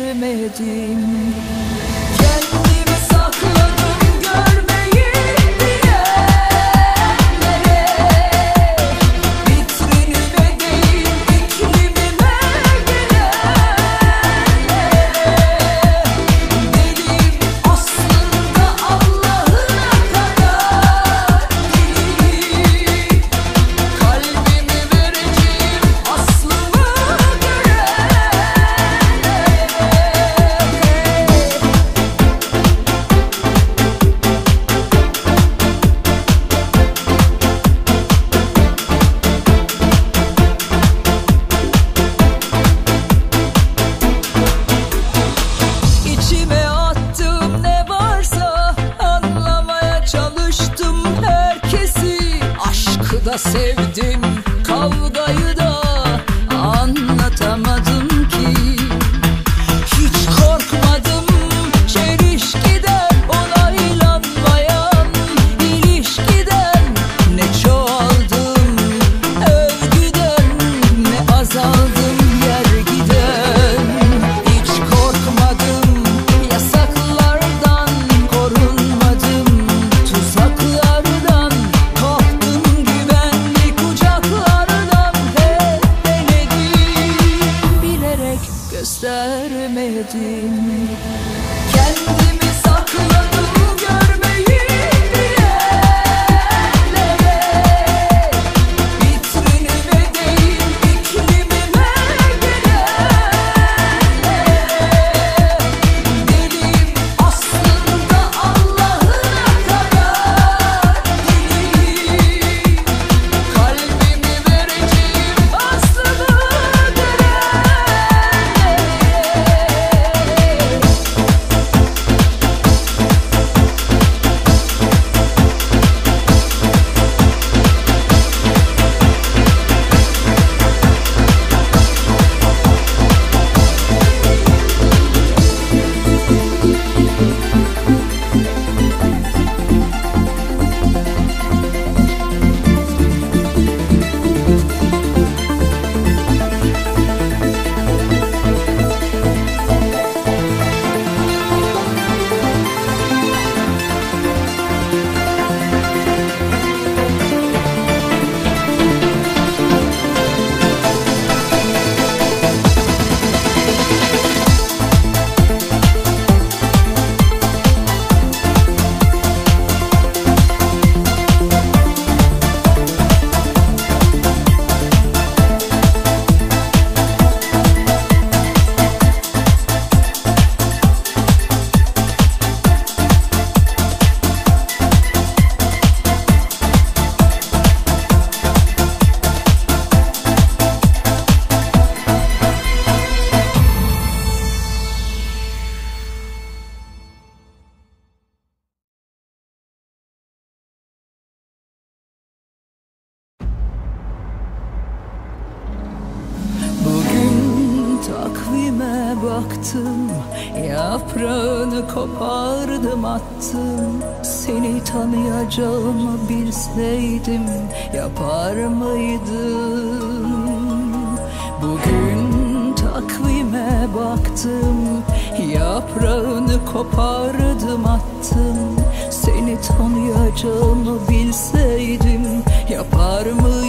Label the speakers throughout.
Speaker 1: görmedim. Kendimi Kavgayı da yaktım Yaprağını kopardım attım. Seni tanıyacağımı bilseydim Yapar mıydım? Bugün takvime baktım Yaprağını kopardım attım. Seni tanıyacağımı bilseydim Yapar mıydım?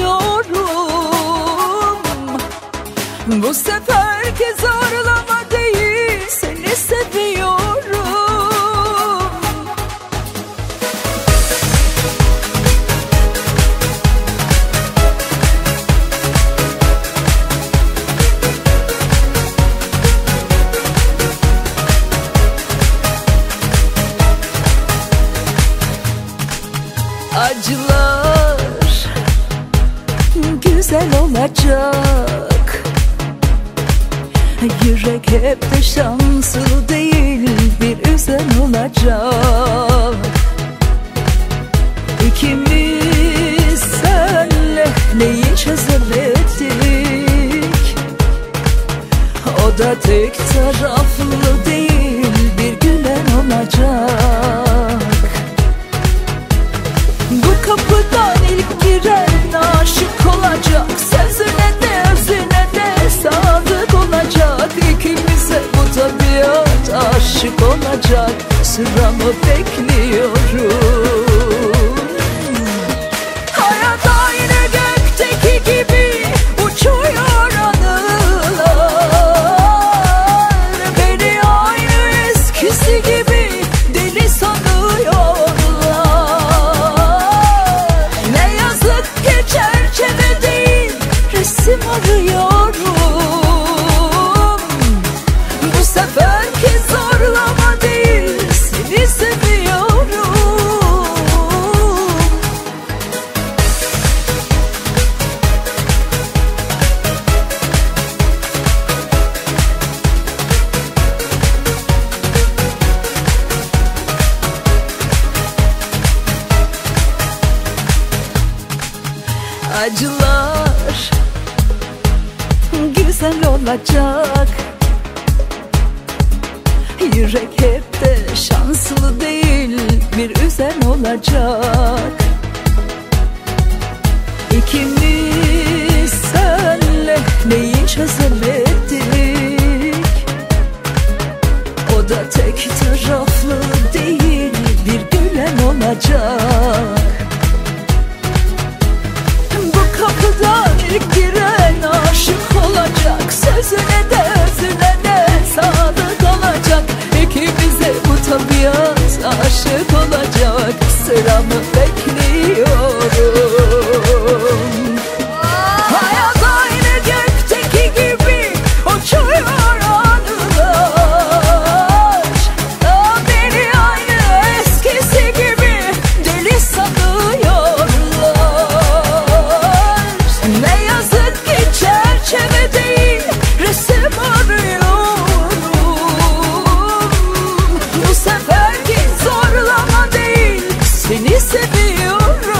Speaker 1: biliyorum Bu seferki zorlama değil seni seviyorum? Acılar güzel olacak. Yürek hep de şanslı değil bir üzen olacak. İkimiz senle neyi çözemedik O da tek taraflı değil bir gülen olacak. ama pek olacak seviyorum